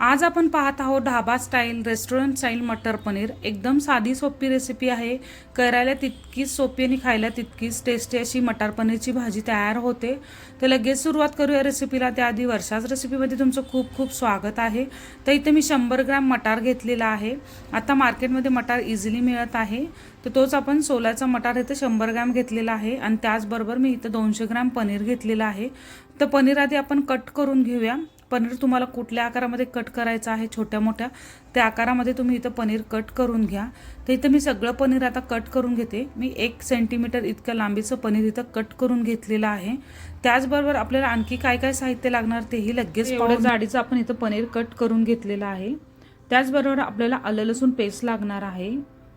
आज आपण पाहत आहोत dhaba style restaurant style matar paneer. एकदम साधी सोपी रेसिपी आहे. करायला तितकीच सोपी आणि खायला तितकीच टेस्टी अशी मटार पनीरची भाजी तयार होते. तर लगेच सुरुवात करूया रेसिपीला त्याआधी वर्षाच रेसिपीमध्ये तुमचं खूप खूप स्वागत आहे. तर इथे मी शंभर ग्रॅम मटार घेतलेला आहे. आता मार्केटमध्ये मटार इझिली मिळत आहे. तर तोच आपण सोलाचा मटार इथं शंभर ग्रॅम घेतलेला आहे. आणि त्याचबरोबर मी इथं दोनशे ग्रॅम पनीर घेतलेलं आहे. तर पनीर आधी आपण कट करून घेऊया. पनीर तुम्हाला कुठल्या आकारामध्ये कट करायचं आहे छोट्या मोठ्या त्या आकारामध्ये तुम्ही इथं पनीर कट करून घ्या. तर इथं मी सगळं पनीर आता कट करून घेते. मी एक सेंटीमीटर इतकं लांबीचं पनीर इथं कट करून घेतलेलं आहे. त्याचबरोबर आपल्याला आणखी काय काय साहित्य लागणार तेही लगेच एवढ्या जाडीचं आपण इथं पनीर कट करून घेतलेलं आहे. त्याचबरोबर आपल्याला आलं लसूण पेस्ट लागणार आहे.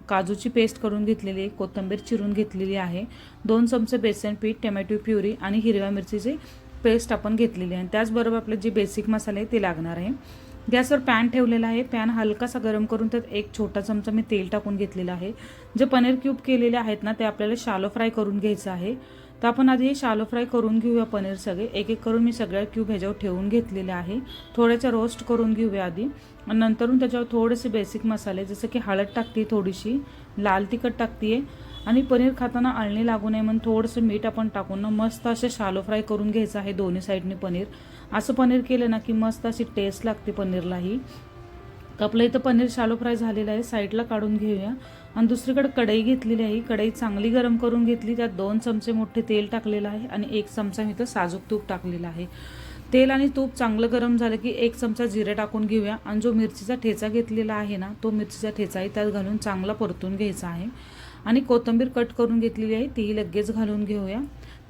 काजूची पेस्ट करून घेतलेली आहे कोथिंबीर चिरून घेतलेली आहे. दोन चमचे बेसन पीठ टमॅटो प्युरी आणि हिरव्या मिरचीचे पेस्ट आपण घेतलेली आहे. आणि त्याचबरोबर आपलं जे बेसिक मसाले आहे ते लागणार आहे. गॅसवर पॅन ठेवलेला आहे. पॅन हलकासा गरम करून त्यात एक छोटा चमचा मी तेल टाकून घेतलेला आहे. जे पनीर क्यूब केलेले आहेत ना ते आपल्याला शालो फ्राय करून घ्यायचं आहे. तर आपण आधी हे शालो फ्राय करून घेऊया पनीर सगळे. एक एक करून मी सगळ्या क्यूब ह्याच्यावर ठेवून घेतलेले आहे. थोड्याच्या रोस्ट करून घेऊया आधी. आणि नंतरून त्याच्यावर थोडेसे बेसिक मसाले जसं की हळद टाकते थोडीशी लाल तिखट टाकते आणि पनीर खाताना आळणी लागू नये म्हणून थोडंसं मीठ आपण टाकून ना मस्त असे शालो फ्राय करून घ्यायचं आहे दोन्ही साईडने पनीर. असं पनीर केलं ना की मस्त अशी टेस्ट लागते पनीरलाही. तर आपलं इथं पनीर शालो फ्राय झालेलं आहे. साईडला काढून घेऊया. आणि दुसरीकडे कढई घेतलेली आहे. कढई चांगली गरम करून घेतली. त्यात दोन चमचे मोठे तेल टाकलेलं आहे आणि एक चमचा मी इथं साजूक तूप टाकलेलं आहे. तेल आणि तूप चांगलं गरम झालं की एक चमचा जिरे टाकून घेऊया. आणि जो मिरचीचा ठेचा घेतलेला आहे ना तो मिरचीचा ठेचाही त्यात घालून चांगला परतून घ्यायचा आहे. आणि कोथिंबीर कट करून घेतलेली आहे तीही लगेच घालून घेऊया.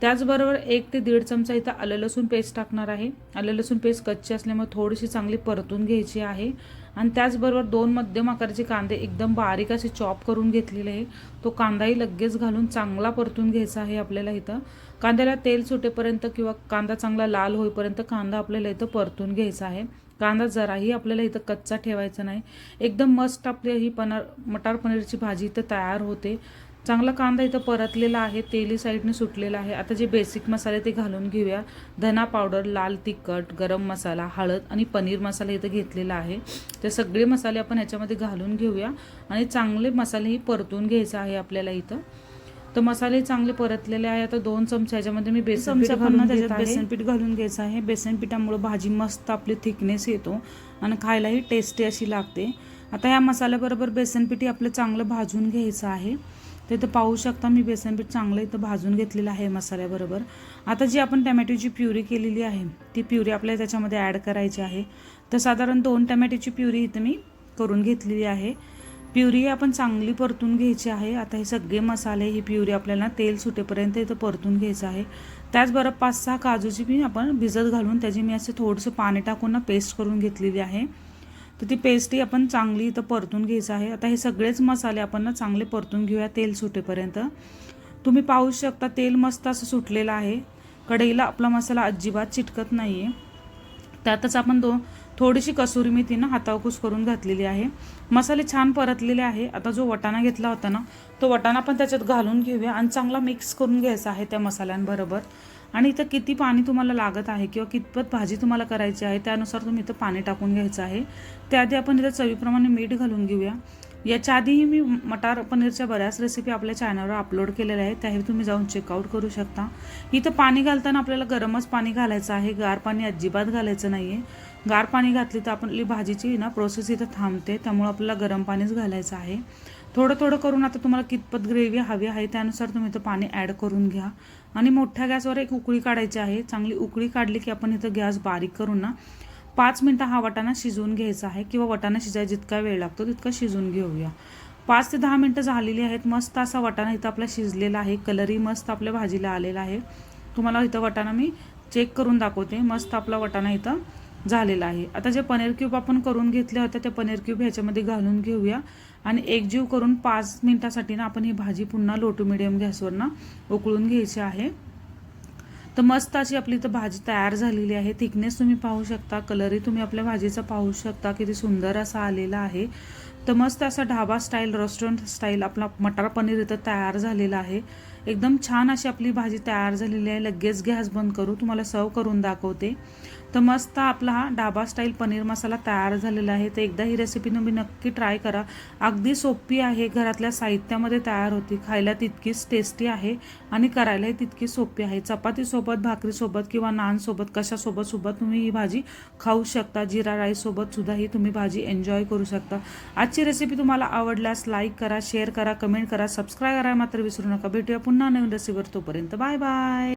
त्याचबरोबर एक ते दीड चमचा इथं आलं लसूण पेस्ट टाकणार आहे. आलं लसूण पेस्ट कच्ची असल्यामुळे थोडीशी चांगली परतून घ्यायची आहे. आणि त्याचबरोबर दोन मध्यम आकाराचे कांदे एकदम बारीक असे चॉप करून घेतलेले आहे. तो कांदाही लगेच घालून चांगला परतून घ्यायचा आहे आपल्याला इथं. कांद्याला तेल सुटेपर्यंत किंवा कांदा चांगला लाल होईपर्यंत कांदा आपल्याला इथं परतून घ्यायचा आहे. कांदा जराही आपल्याला इथं कच्चा ठेवायचा नाही. एकदम मस्त आपली ही पनार मटार पनीरची भाजी इथं तयार होते. चांगला कांदा इथं परतलेला आहे तेली साईडने सुटलेला आहे. आता जे बेसिक मसाले ते घालून घेऊया. धना पावडर लाल तिखट गरम मसाला हळद आणि पनीर मसाला इथं घेतलेला आहे. ते सगळे मसाले आपण ह्याच्यामध्ये घालून घेऊया. आणि चांगले मसालेही परतून घ्यायचा आहे आपल्याला इथं. तर मसाले चांगले परतलेले आहे. आता दोन चमचे ह्याच्यामध्ये मी बेसन पीठ घालून त्याच्यात बेसन पीठ घालून घ्यायचं आहे. बेसन पिठामुळे भाजी मस्त आपली थिकनेस येतो आणि खायलाही टेस्टी अशी लागते. आता या मसाल्याबरोबर बेसन पिठी आपलं चांगलं भाजून घ्यायचं आहे. तर इथं पाहू शकता मी बेसन पीठ चांगलं इथं भाजून घेतलेलं आहे मसाल्याबरोबर. आता जी आपण टमॅटोची प्युरी केलेली आहे ती प्युरी आपल्याला त्याच्यामध्ये ॲड करायची आहे. तर साधारण दोन टमॅटोची प्युरी इथं मी करून घेतलेली आहे. प्युरी आपण चांगली परतून घ्यायची आहे. आता हे सगळे मसाले ही प्युरी आपल्याला तेल सुटेपर्यंत इथं परतून घ्यायचं आहे. त्याचबरोबर पाच सहा काजूची बी आपण भिजत घालून त्याची मी असं थोडंसं पाणी टाकून ना पेस्ट करून घेतलेली आहे. तर ती पेस्टही आपण चांगली इथं परतून घ्यायचं आहे. आता हे सगळेच मसाले आपण ना चांगले परतून घेऊया तेल सुटेपर्यंत. तुम्ही पाहू शकता तेल मस्त असं सुटलेलं आहे. कढईला आपला मसाला अजिबात चिटकत नाही आहे त्यातच आपण दो थोडीशी कसुरी मेथी ना हातावकूस करून घातलेली आहे. मसाले छान परतलेले आहे. आता जो वटाणा घेतला होता ना तो वटाणा पण त्याच्यात घालून घेऊया आणि चांगला मिक्स करून घ्यायचा आहे त्या मसाल्यांबरोबर. आणि इथं किती पाणी तुम्हाला लागत आहे किंवा कितपत भाजी तुम्हाला करायची आहे त्यानुसार तुम्ही इथं पाणी टाकून घ्यायचं आहे. त्याआधी आपण इथं चवीप्रमाणे मीठ घालून घेऊया. याच्या आधीही मी मटार पनीरच्या बऱ्याच रेसिपी आपल्या चॅनलवर अपलोड केलेल्या आहेत. त्याही तुम्ही जाऊन चेकआउट करू शकता. इथं पाणी घालताना आपल्याला गरमच पाणी घालायचं आहे. गार पाणी अजिबात घालायचं नाही आहे गार पाणी घातली तर आपली भाजीची ना प्रोसेस इथं थांबते. त्यामुळे आपल्याला गरम पाणीच घालायचं आहे. थोडं थोडं करून आता तुम्हाला कितपत ग्रेव्ही हवी आहे त्यानुसार तुम्ही इथं पाणी ॲड करून घ्या. आणि मोठ्या गॅसवर एक उकळी काढायची आहे. चांगली उकळी काढली की आपण इथं गॅस बारीक करून ना पाच मिनटं हा वटाणा शिजवून घ्यायचा आहे किंवा वटाणा शिजायला जितका वेळ लागतो तितका शिजवून घेऊया. पाच ते दहा मिनटं झालेली आहेत. मस्त असा वटाणा इथं आपला शिजलेला आहे. कलरही मस्त आपल्या भाजीला आलेला आहे. तुम्हाला इथं वटाणा मी चेक करून दाखवते. मस्त आपला वटाणा इथं झालेला आहे. आता जे पनीर क्यूब आपण करून घेतले होते त्या पनीर क्यूब ह्याच्यामध्ये घालून घेऊया. आणि एकजीव करून पाच मिनटासाठी ना आपण ही भाजी पुन्हा लो टू मिडियम गॅसवर ना उकळून घ्यायची आहे. तर मस्त अशी आपली इथं भाजी तयार झालेली आहे. थिकनेस तुम्ही पाहू शकता कलरही तुम्ही आपल्या भाजीचा पाहू शकता किती सुंदर असा आलेला आहे. तर मस्त असा ढाबा स्टाईल रेस्टॉरंट स्टाईल आपला मटार पनीर इथं तयार झालेला आहे. एकदम छान अशी आपली भाजी तयार झालेली आहे. लगेच गॅस बंद करू. तुम्हाला सर्व करून दाखवते. तर मस्त आपला हा डाबा स्टाईल पनीर मसाला तयार झालेला आहे. तर एकदा ही रेसिपी तुम्ही नक्की ट्राय करा. अगदी सोपी आहे. घरातल्या साहित्यामध्ये तयार होती. खायला तितकीच टेस्टी आहे आणि करायलाही तितकी सोपी आहे. चपातीसोबत भाकरीसोबत किंवा नानसोबत कशासोबत सोबत तुम्ही ही भाजी खाऊ शकता. जिरा राईससोबत सुद्धा ही तुम्ही भाजी एन्जॉय करू शकता. आजची रेसिपी तुम्हाला आवडल्यास लाईक करा शेअर करा कमेंट करा सबस्क्राईब करा मात्र विसरू नका. भेटूया पुन्हा नवीन रसीवर तोपर्यंत बाय बाय.